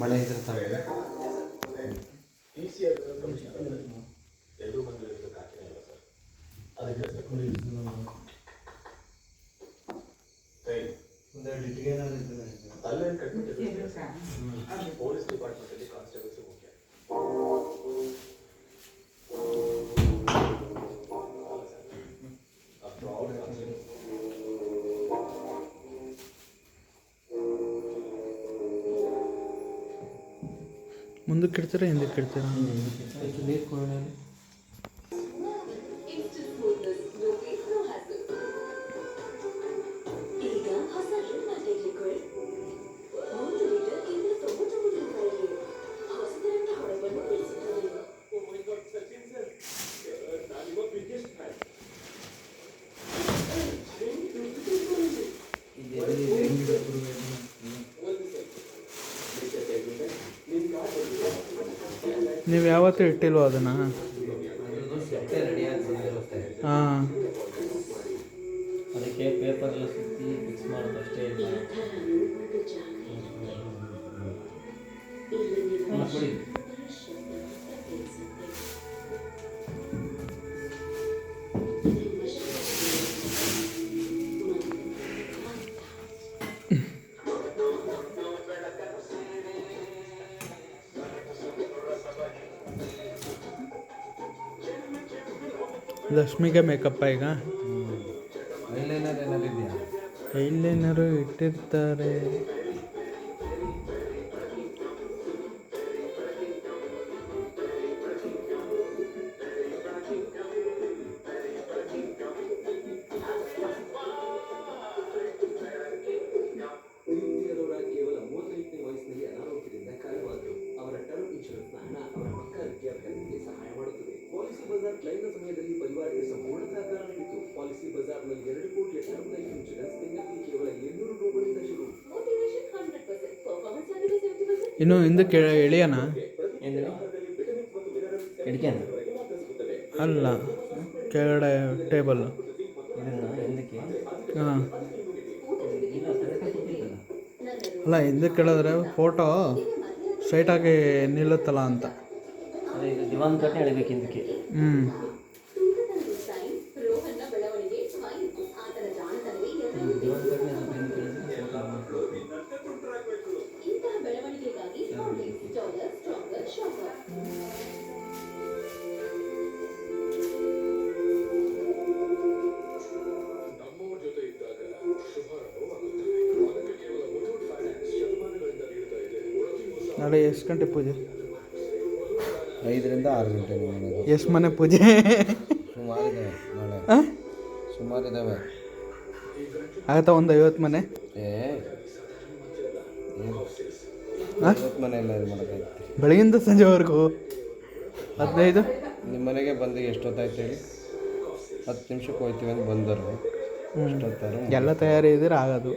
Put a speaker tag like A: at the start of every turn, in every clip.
A: ಮಳೆ ಇದ್ರೆ ಅಲ್ಲೇ ಕಟ್ಬಿಟ್ಟಿದ್ದಾರೆ
B: ಪೊಲೀಸ್ ಡಿಪಾರ್ಟ್ಮೆಂಟ್ ಅಲ್ಲಿ ಕಾನ್ಸ್ಟೇಬಲ್ಸ್
C: ಮುಂದಕ್ಕೆ ಇಡ್ತೀರಾ ಹಿಂದಕ್ಕೆ ಇಡ್ತೀರಾ? ನೀವು ಯಾವತ್ತೂ ಇಟ್ಟಿಲ್ವ ಅದನ್ನು? ಹಾಂ.
D: ಅದಕ್ಕೆ ಪೇಪರ್ ಎಲ್ಲ ಸುತ್ತಿ ಮಿಕ್ಸ್ ಮಾಡೋದು ಅಷ್ಟೇ ಇಲ್ಲ
C: ಲಕ್ಷ್ಮಿಗೆ ಮೇಕಪ್ಪ ಈಗ?
A: ಐಲೈನರ್ ಏನಾದ್ರು ಇದೆಯಾ?
C: ಎಲ್ಲೇನಾರು ಇಟ್ಟಿರ್ತಾರೆ.
B: ಕ್ಲೈಮ್ನ ಸಮಯದಲ್ಲಿ ಪರಿವಾರಕ್ಕೆ ಸಂಪೂರ್ಣ ಸಹಕಾರ ನೀಡಿತು. ಪಾಲಿಸಿ ಬಜಾರ್ನಲ್ಲಿ ಎರಡು ಕೋಟಿ ಟರ್ಮ್ ಲೈಫ್ ಇನ್ಶೂರೆನ್ಸ್ ತಿಂಗಳಿಗೆ ಕೇವಲ ಎಂಟುನೂರು ರೂಪಾಯಿಗಳಿಂದ ಶುರು.
C: ಇನ್ನು ಹಿಂದಕ್ಕೆ ಎಳಿಯೋಣ?
D: ಏನಿದೆ
C: ಅಲ್ಲ ಕೆಳಗಡೆ ಟೇಬಲ್. ಹಾಂ. ಅಲ್ಲ ಹಿಂದಕ್ಕೆ ಕೇಳಿದ್ರೆ ಫೋಟೋ ಸ್ಟ್ರೈಟಾಗಿ ನಿಲ್ಲುತ್ತಲ್ಲ ಅಂತ.
D: ದಿವಾನ್ ಕಟ್ಟೆ ಎಳಿಬೇಕು ಹಿಂದಕ್ಕೆ.
C: ಹ್ಞೂ ನಾಳೆ ಎಷ್ಟು ಗಂಟೆ ಪೂಜೆ?
A: ಐದರಿಂದ ಆರು ಗಂಟೆ ಮಾಡೋದು
C: ಎಷ್ಟು ಮನೆ ಪೂಜೆ?
A: ಸುಮಾರಿದ್ದಾವೆ ನಾಳೆ? ಸುಮಾರಿದ್ದಾವೆ
C: ಆಗತ್ತಾ ಒಂದು ಐವತ್ತು ಮನೆ?
A: ಏ ಮನೆ ಇದು
C: ಬೆಳಗಿಂದ ಸಂಜೆವರೆಗೂ? ಹದಿನೈದು?
A: ನಿಮ್ಮ ಮನೆಗೆ ಬಂದು ಎಷ್ಟೊತ್ತಾಯ್ತು ಹೇಳಿ? ಹತ್ತು ನಿಮಿಷಕ್ಕೆ ಹೋಗ್ತೀವಿ ಅಂತ ಬಂದರು. ಎಷ್ಟೊತ್ತಾರು
C: ಎಲ್ಲ ತಯಾರಿ ಇದ್ರೆ ಆಗೋದು.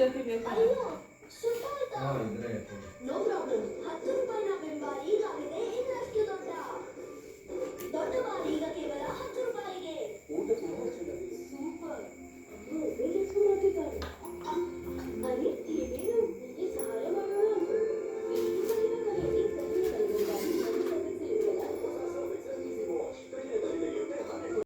E: ಜೊತೆ
F: ಬೇಕು